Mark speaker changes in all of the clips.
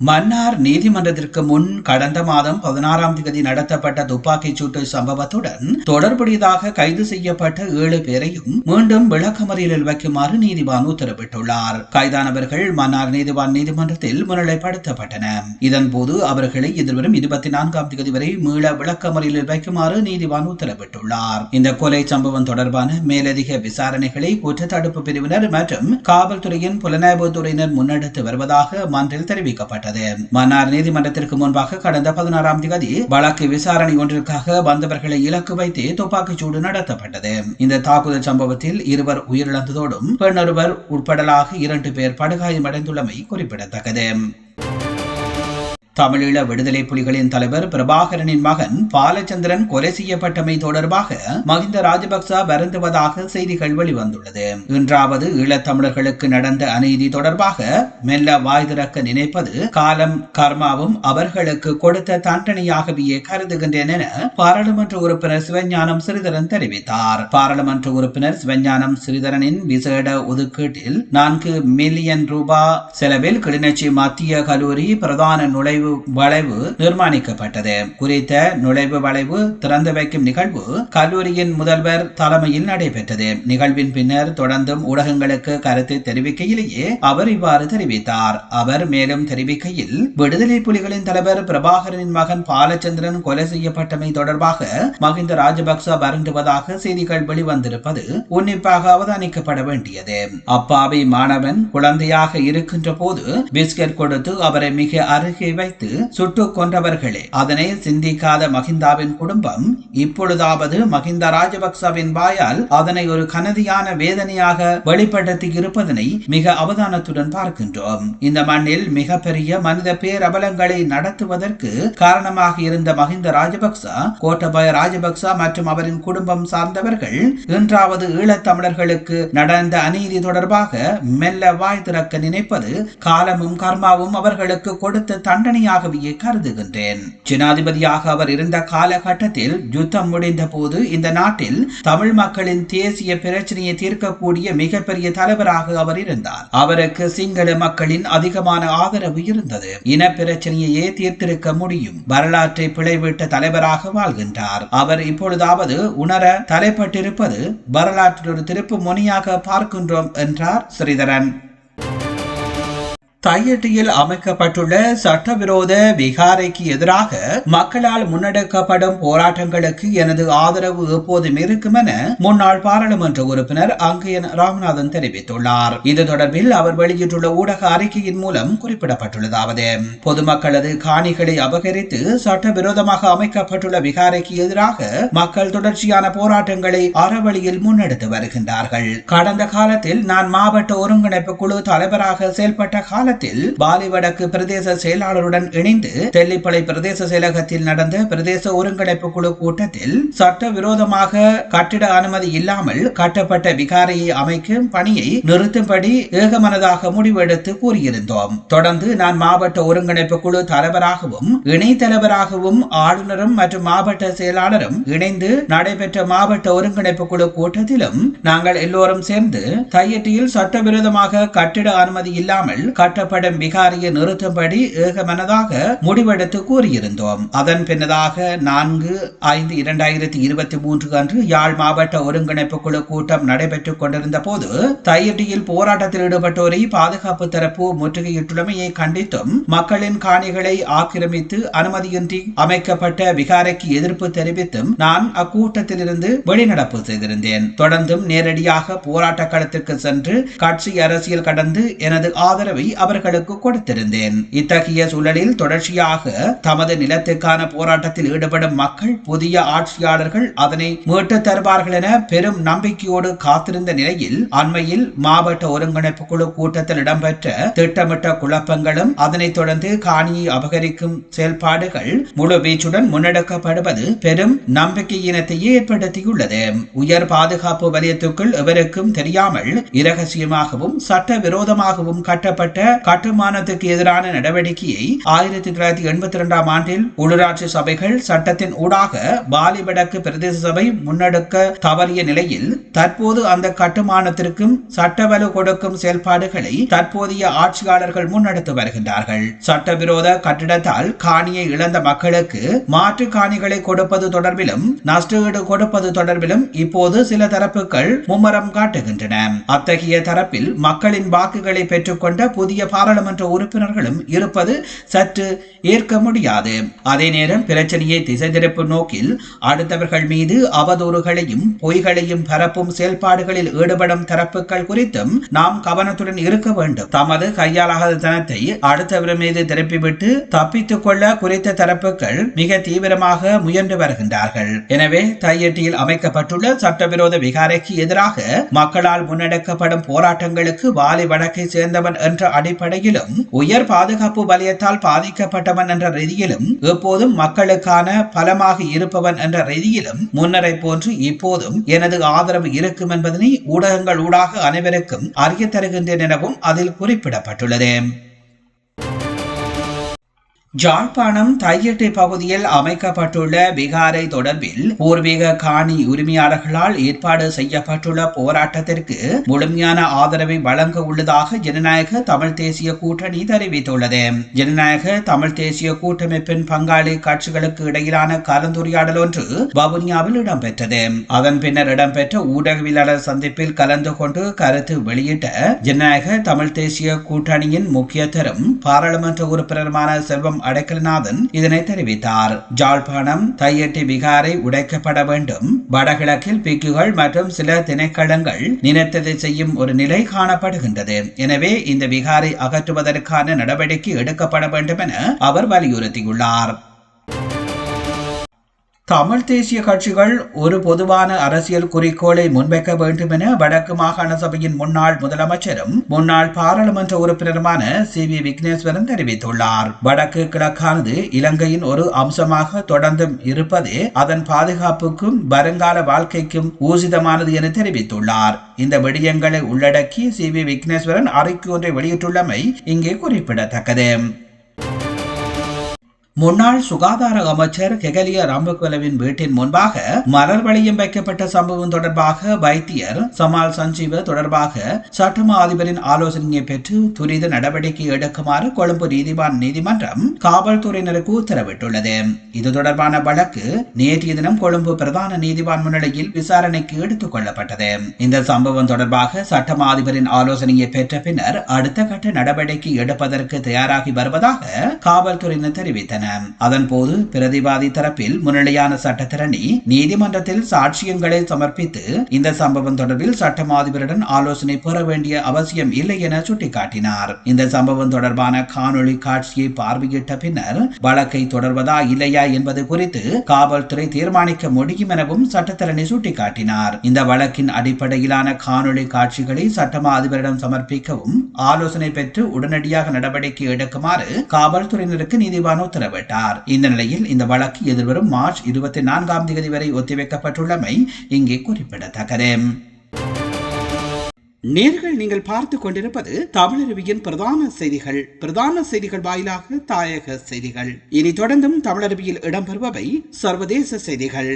Speaker 1: மன்னார் நீதிமன்றத்திற்கு முன் கடந்த மாதம் பதினாறாம் தேதி நடத்தப்பட்ட துப்பாக்கிச் சூட்டு சம்பவத்துடன் தொடர்புடையதாக கைது செய்யப்பட்ட ஏழு பேரையும் மீண்டும் விளக்கமறியலில் வைக்குமாறு நீதிவான் உத்தரவிட்டுள்ளார். கைதானவர்கள் மன்னார் நீதிவான் நீதிமன்றத்தில் முன்னிலைப்படுத்தப்பட்டன. இதன்போது அவர்களை எதிர்வரும் இருபத்தி நான்காம் தேதி வரை மீள விளக்கமறியலில் வைக்குமாறு நீதிவான் உத்தரவிட்டுள்ளார். இந்த கொலை சம்பவம் தொடர்பான மேலதிக விசாரணைகளை குற்றத்தடுப்பு பிரிவினர் மற்றும் காவல்துறையின் புலனாய்வுத்துறையினர் முன்னெடுத்து வருவதாக மன்றில் தெரிவிக்கப்பட்டது. மன்னார் நீதிமன்றத்திற்கு முன்பாக கடந்த பதினாறாம் தேதி வழக்கு விசாரணை ஒன்றிற்காக வந்தவர்களை இலக்கு வைத்து துப்பாக்கிச் சூடு நடத்தப்பட்டது. இந்த தாக்குதல் சம்பவத்தில் இருவர் உயிரிழந்ததோடும் பெண்ணொருவர் உட்படலாக இரண்டு பேர் படுகாயமடைந்துள்ளமை குறிப்பிடத்தக்கது. தமிழீழ விடுதலை புலிகளின் தலைவர் பிரபாகரனின் மகன் பாலச்சந்திரன் கொலை செய்யப்பட்டமை தொடர்பாக மஹிந்த ராஜபக்ச வருந்துவதாக செய்திகள் வெளிவந்துள்ளது. இன்றாவது ஈழத்தமிழர்களுக்கு நடந்த அநீதி தொடர்பாக மெல்ல வாய் திறக்க நினைப்பது காலம் கர்மாவும் அவர்களுக்கு கொடுத்த தண்டனையாகவே கருதுகின்றேன் என பாராளுமன்ற உறுப்பினர் சிவஞானம் சிறிதரன் தெரிவித்தார். பாராளுமன்ற உறுப்பினர் சிவஞானம் சிறிதரனின் விசேட ஒதுக்கீட்டில் நான்கு மில்லியன் ரூபாய் செலவில் கிளிநொச்சி மத்திய கல்லூரி பிரதான நுழைவு நுழைவு வளைவு நிர்மாணிக்கப்பட்டது. குறித்த நுழைவு வளைவு திறந்து வைக்கும் நிகழ்வு கல்லூரியின் முதல்வர் தலைமையில் நடைபெற்றது. நிகழ்வின் பின்னர் தொடர்ந்தும் ஊடகங்களுக்கு கருத்து தெரிவிக்கையிலேயே அவர் இவ்வாறு தெரிவித்தார். அவர் மேலும் தெரிவிக்கையில் விடுதலை புலிகளின் தலைவர் பிரபாகரனின் மகன் பாலச்சந்திரன் கொலை செய்யப்பட்டமை தொடர்பாக மஹிந்த ராஜபக்ச வருந்துவதாக செய்திகள் வெளிவந்திருப்பது உன்னிப்பாக அவதானிக்கப்பட வேண்டியது. அப்பாவி மாணவன் குழந்தையாக இருக்கின்ற போது பிஸ்கட் கொடுத்து அவரை மிக அருகே வைத்து சுட்டுக் கொன்றவர்களே. அதனை சிந்திக்காத மகிந்தாவின் குடும்பம் இப்பொழுதாவது மகிந்த ராஜபக்சவின் வாயால் அதனை ஒரு கனதியான வேதனையாக வெளிப்படுத்தி இருப்பதனை மிக அவதானத்துடன் பார்க்கின்றோம். இந்த மண்ணில் மிகப்பெரிய மனித பேரபலங்களை நடத்துவதற்கு காரணமாக இருந்த மகிந்த ராஜபக்ச கோட்டபய ராஜபக்ச மற்றும் அவரின் குடும்பம் சார்ந்தவர்கள் இன்றாவது ஈழத்தமிழர்களுக்கு நடந்த அநீதி தொடர்பாக மெல்ல வாய் திறக்க நினைப்பது காலமும் கர்மாவும் அவர்களுக்கு கொடுத்த தண்டனை தண்டனையாகவே கருதுகின்றேன். ஜனாதிபதியாக அவர் இருந்த காலகட்டத்தில் யுத்தம் முடிந்த போது இந்த நாட்டில் தமிழ் மக்களின் தேசிய பிரச்சனையை தீர்க்கக்கூடிய மிகப்பெரிய தலைவராக அவர் இருந்தார். அவருக்கு சிங்கள மக்களின் அதிகமான ஆதரவு இருந்தது. இன பிரச்சனையையே தீர்த்திருக்க முடியும். வரலாற்றை பிழைவிட்ட தலைவராக வாழ்கின்றார். அவர் இப்பொழுதாவது உணர தலைப்பட்டிருப்பது வரலாற்றில் ஒரு திருப்பு முனியாக பார்க்கின்றோம் என்றார் ஸ்ரீதரன். தையட்டியில் அமைக்கப்பட்டுள்ள சட்டவிரோத விகாரைக்கு எதிராக மக்களால் முன்னெடுக்கப்படும் போராட்டங்களுக்கு எனது ஆதரவு எப்போதும் இருக்கும் என முன்னாள் பாராளுமன்ற உறுப்பினர் அங்கையன் ராமநாதன் தெரிவித்துள்ளார். இது தொடர்பில் அவர் வெளியிட்டுள்ள ஊடக அறிக்கையின் மூலம் குறிப்பிடப்பட்டுள்ளதாவது. பொதுமக்களது காணிகளை அபகரித்து சட்டவிரோதமாக அமைக்கப்பட்டுள்ள விகாரைக்கு எதிராக மக்கள் தொடர்ச்சியான போராட்டங்களை அறவழியில் முன்னெடுத்து வருகின்றார்கள். கடந்த காலத்தில் நான் மாவட்ட ஒருங்கிணைப்பு குழு தலைவராக செயல்பட்ட கால காலத்தில் பாலி வடக்கு பிரதேச செயலாளருடன் இணைந்து தெல்லிப்பளை பிரதேச செயலகத்தில் நடந்த பிரதேச ஒருங்கிணைப்பு குழு கூட்டத்தில் சட்டவிரோதமாக கட்டிட அனுமதி இல்லாமல் கட்டப்பட்ட விகாரையை அமைக்கும் பணியை நிறுத்தும்படி ஏகமனதாக முடிவெடுத்து கூறியிருந்தோம். தொடர்ந்து நான் மாவட்ட ஒருங்கிணைப்பு குழு தலைவராகவும் இணை தலைவராகவும் ஆளுநரும் மற்றும் மாவட்ட செயலாளரும் இணைந்து நடைபெற்ற மாவட்ட ஒருங்கிணைப்பு குழு கூட்டத்திலும் நாங்கள் எல்லோரும் சேர்ந்து தையட்டியில் சட்டவிரோதமாக கட்டிட அனுமதி இல்லாமல் கட்ட காட்டப்படும் விகாரியை நிறுத்தும்படி ஏகமனதாக முடிவெடுத்து கூறியிருந்தோம். அதன் பின்னதாக நான்கு ஐந்து இரண்டாயிரத்தி இருபத்தி மூன்று அன்று யாழ் மாவட்ட ஒருங்கிணைப்பு குழு கூட்டம் நடைபெற்றுக் கொண்டிருந்த போது தையட்டியில் போராட்டத்தில் ஈடுபட்டோரை பாதுகாப்பு தரப்பு முற்றுகையிட்டுள்ளமையை கண்டித்தும் மக்களின் காணிகளை ஆக்கிரமித்து அனுமதியின்றி அமைக்கப்பட்ட விகாரைக்கு எதிர்ப்பு தெரிவித்தும் நான் அக்கூட்டத்திலிருந்து வெளிநடப்பு செய்திருந்தேன். தொடர்ந்தும் நேரடியாக போராட்ட களத்திற்கு சென்று கட்சி அரசியல் கடந்து எனது ஆதரவை அவர்களுக்கு கொடுத்திருந்தேன். இத்தகைய சூழலில் தொடர்ச்சியாக தமது நிலத்துக்கான போராட்டத்தில் ஈடுபடும் மக்கள் புதிய ஆட்சியாளர்கள் அதனை மீட்டு தருவார்கள் என பெரும் நம்பிக்கையோடு காத்திருந்த நிலையில் அண்மையில் மாவட்ட ஒருங்கிணைப்பு குழு கூட்டத்தில் இடம்பெற்ற திட்டமிட்ட குழப்பங்களும் அதனைத் தொடர்ந்து காணியை அபகரிக்கும் செயல்பாடுகள் முழு வீச்சுடன் முன்னெடுக்கப்படுவது பெரும் நம்பிக்கையினத்தையே ஏற்படுத்தியுள்ளது. உயர் பாதுகாப்பு வலயத்துக்குள் எவருக்கும் தெரியாமல் இரகசியமாகவும் சட்டவிரோதமாகவும் கட்டப்பட்ட கட்டுமானத்துக்கு எதிரான நடவடிக்கையை ஆயிரத்தி தொள்ளாயிரத்தி எண்பத்தி இரண்டாம் ஆண்டில் உள்ளூராட்சி சபைகள் சட்டத்தின் ஊடாக பாலிவடக்கு பிரதேச சபை முன்னெடுக்க தவறிய நிலையில் தற்போது அந்த கட்டுமானத்திற்கும் சட்டவலு கொடுக்கும் செயல்பாடுகளை தற்போதைய ஆட்சியாளர்கள் முன்னெடுத்து வருகின்றார்கள். சட்டவிரோத கட்டிடத்தால் காணியை இழந்த மக்களுக்கு மாற்று காணிகளை கொடுப்பது தொடர்பிலும் நஷ்டஈடு கொடுப்பது தொடர்பிலும் இப்போது சில தரப்புகள் மும்மரம் காட்டுகின்றன. அத்தகைய தரப்பில் மக்களின் வாக்குகளை பெற்றுக்கொண்ட புதிய பாராளுமன்ற உறுப்பினர்களும் இருப்பது சற்று ஏற்க முடியாது. அதே நேரம் பிரச்சனையை திசை திருப்பும் நோக்கில் அடுத்தவர்கள் மீது அவதூறுகளையும் பொய்களையும் பரப்பும் செயல்பாடுகளில் ஈடுபடும் தரப்புகள் குறித்தும் நாம் கவனத்துடன் இருக்க வேண்டும். தமது கையாளாத தனத்தை அடுத்தவர் மீது திருப்பிவிட்டு தப்பித்துக் கொள்ள குறித்த தரப்புகள் மிக தீவிரமாக முயன்று வருகின்றார்கள். எனவே தையட்டியில் அமைக்கப்பட்டுள்ள சட்டவிரோத விகாரைக்கு எதிராக மக்களால் முன்னெடுக்கப்படும் போராட்டங்களுக்கு வாலி வழக்கை சேர்ந்தவன் என்ற அடிப்படையிலும் உயர் பாதுகாப்பு வலயத்தால் பாதிக்கப்பட்டவன் என்ற ரீதியிலும் எப்போதும் மக்களுக்கான பலமாக இருப்பவன் என்ற ரீதியிலும் முன்னரை போன்று இப்போதும் எனது ஆதரவு இருக்கும் என்பதனை ஊடகங்கள் ஊடாக அனைவருக்கும் அறிய தருகின்றேன் எனவும் அதில் குறிப்பிடப்பட்டுள்ளது. ஜாழ்ப்பாணம் தையட்டை பகுதியில் அமைக்கப்பட்டுள்ள விகாரை தொடர்பில் பூர்வீக காணி உரிமையாளர்களால் ஏற்பாடு செய்யப்பட்டுள்ள போராட்டத்திற்கு முழுமையான ஆதரவை வழங்க உள்ளதாக ஜனநாயக தமிழ் தேசிய கூட்டணி தெரிவித்துள்ளது. ஜனநாயக தமிழ் தேசிய கூட்டமைப்பின் பங்காளி கட்சிகளுக்கு இடையிலான கலந்துரையாடல் ஒன்று வவுனியாவில் இடம்பெற்றது. அதன் பின்னர் இடம்பெற்ற ஊடகவியலாளர் சந்திப்பில் கலந்து கொண்டு கருத்து வெளியிட்ட ஜனநாயக தமிழ் தேசிய கூட்டணியின் முக்கியத்தரும் பாராளுமன்ற உறுப்பினருமான செல்வம் அடைக்கலநாதன் இதனை தெரிவித்தார். ஜாழ்ப்பாணம் தையட்டி விகாரை உடைக்கப்பட வேண்டும். வடகிழக்கில் பிக்குகள் மற்றும் சில திணைக்களங்கள் நினைத்ததை செய்யும் ஒரு நிலை காணப்படுகின்றது. எனவே இந்த விகாரை அகற்றுவதற்கான நடவடிக்கை எடுக்கப்பட வேண்டும் என அவர் வலியுறுத்தியுள்ளார். தமிழ் தேசிய கட்சிகள் ஒரு பொதுவான அரசியல் குறிக்கோளை முன்வைக்க வேண்டும் என வடக்கு மாகாண சபையின் முன்னாள் முதலமைச்சரும் முன்னாள் பாராளுமன்ற உறுப்பினருமான சி. வி. விக்னேஸ்வரன் தெரிவித்துள்ளார். வடக்கு கிழக்கானது இலங்கையின் ஒரு அம்சமாக தொடர்ந்தும் இருப்பதே அதன் பாதுகாப்புக்கும் வருங்கால வாழ்க்கைக்கும் ஊசிதமானது என தெரிவித்துள்ளார். இந்த விடயங்களை உள்ளடக்கி சி. வி. விக்னேஸ்வரன் அறிக்கை ஒன்றை வெளியிட்டுள்ளமை இங்கே குறிப்பிடத்தக்கது. முன்னாள் சுகாதார அமைச்சர் கெகலிய ராம்பகுலவின் வீட்டின் முன்பாக மலர் வளையம் வைக்கப்பட்ட சம்பவம் தொடர்பாக வைத்தியர் சமால் சஞ்சீவ தொடர்பாக சட்டம அதிபரின் ஆலோசனையை பெற்று துரித நடவடிக்கை எடுக்குமாறு கொழும்பு நீதிவான் நீதிமன்றம் காவல்துறையினருக்கு உத்தரவிட்டுள்ளது. இது தொடர்பான வழக்கு நேற்றைய தினம் கொழும்பு பிரதான நீதிவான் முன்னிலையில் விசாரணைக்கு எடுத்துக் கொள்ளப்பட்டது. இந்த சம்பவம் தொடர்பாக சட்டமா அதிபரின் ஆலோசனையை பெற்ற பின்னர் அடுத்த கட்ட நடவடிக்கை எடுப்பதற்கு தயாராகி வருவதாக காவல்துறையினர் தெரிவித்தனர். அதன் போது பிரதிவாதி தரப்பில் முன்னிலையான சட்டத்திரணி நீதிமன்றத்தில் சாட்சியங்களை சமர்ப்பித்து இந்த சம்பவம் தொடர்பில் சட்டமாதிபரிடம் ஆலோசனை பெற வேண்டிய அவசியம் இல்லை என சுட்டிக்காட்டினார். இந்த சம்பவம் தொடர்பான காணொளி காட்சியை பார்வையிட்ட பின்னர் வழக்கை தொடர்வதா இல்லையா என்பது குறித்து காவல்துறை தீர்மானிக்க முடியும் எனவும் சட்டத்தரணி சுட்டிக்காட்டினார். இந்த வழக்கின் அடிப்படையிலான காணொளி காட்சிகளை சட்டமா அதிபரிடம் சமர்ப்பிக்கவும் ஆலோசனை பெற்று உடனடியாக நடவடிக்கை எடுக்குமாறு காவல்துறையினருக்கு நீதிவான் உத்தரவிட்டார் இந்த நிலையில் இந்த வழக்கு எதிர்வரும் மார்ச் இருபத்தி நான்காம் தேதி வரை ஒத்திவைக்கப்பட்டுள்ளமை இங்கே குறிப்பிடத்தக்கது. நேர்கள் நீங்கள் பார்த்து கொண்டிருப்பது தமிழருவியின் பிரதான செய்திகள். பிரதான செய்திகள் வாயிலாக தாயக செய்திகள். இனி தொடர்ந்தும் தமிழருவியில் இடம்பெறுபவை சர்வதேச செய்திகள்.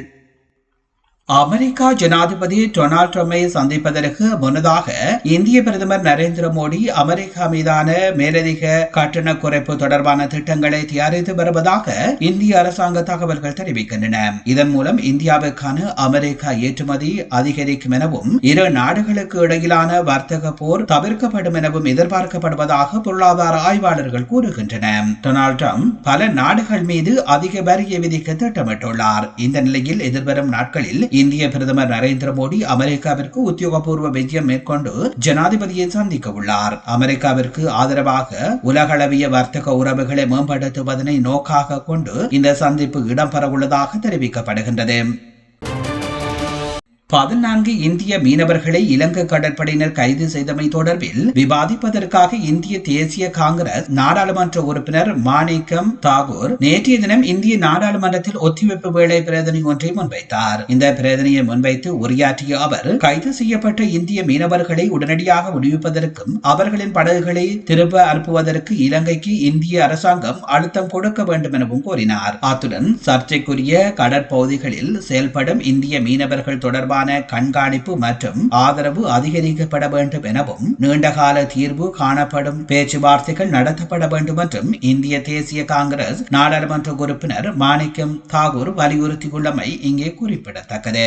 Speaker 1: அமெரிக்கா ஜனாதிபதி டொனால்ட் ட்ரம்பை சந்திப்பதற்கு முன்னதாக இந்திய பிரதமர் நரேந்திர மோடி அமெரிக்கா மீதான மேலதிக கட்டண குறைப்பு தொடர்பான திட்டங்களை தயாரித்து வருவதாக இந்திய அரசாங்க தகவல்கள் தெரிவிக்கின்றன. இதன் மூலம் இந்தியாவுக்கான அமெரிக்கா ஏற்றுமதி அதிகரிக்கும் எனவும் இரு நாடுகளுக்கு இடையிலான வர்த்தக போர் தவிர்க்கப்படும் எனவும் எதிர்பார்க்கப்படுவதாக பொருளாதார ஆய்வாளர்கள் கூறுகின்றனர் டொனால்ட் ட்ரம்ப் பல நாடுகள் மீது அதிக வரியை விதிக்க திட்டமிட்டுள்ளார். இந்த நிலையில் எதிர்வரும் நாட்களில் இந்திய பிரதமர் நரேந்திர மோடி அமெரிக்காவிற்கு உத்தியோகபூர்வ விஜயம் மேற்கொண்டு ஜனாதிபதியை சந்திக்க உள்ளார் அமெரிக்காவிற்கு ஆதரவாக உலகளவிய வர்த்தக உறவுகளை மேம்படுத்துவதனை நோக்காக கொண்டு இந்த சந்திப்பு இடம்பெறவுள்ளதாக தெரிவிக்கப்படுகின்றது. பதினான்கு இந்திய மீனவர்களை இலங்கை கடற்படையினர் கைது செய்தமை தொடர்பில் விவாதிப்பதற்காக இந்திய தேசிய காங்கிரஸ் நாடாளுமன்ற உறுப்பினர் மாணிக்கம் தாகூர் நேற்றைய தினம் இந்திய நாடாளுமன்றத்தில் ஒத்திவைப்பு வேலை பிரதனை ஒன்றை முன்வைத்தார். இந்த பிரதனையை முன்வைத்து உரையாற்றிய அவர் கைது செய்யப்பட்ட இந்திய மீனவர்களை உடனடியாக விடுவிப்பதற்கும் அவர்களின் படகுகளை திரும்ப அனுப்புவதற்கு இலங்கைக்கு இந்திய அரசாங்கம் அழுத்தம் கொடுக்க வேண்டும் எனவும் கூறினார். அத்துடன் சர்ச்சைக்குரிய கடற்பகுதிகளில் செயல்படும் இந்திய மீனவர்கள் தொடர்பான தொடர்பான கண்காணிப்பு மற்றும் ஆதரவு அதிகரிக்கப்பட வேண்டும் எனவும் நீண்டகால தீர்வு காணப்படும் பேச்சுவார்த்தைகள் நடத்தப்பட வேண்டும் என்றும் இந்திய தேசிய காங்கிரஸ் நாடாளுமன்ற உறுப்பினர் மாணிக்கம் தாகூர் வலியுறுத்தியுள்ளமை இங்கே குறிப்பிடத்தக்கது.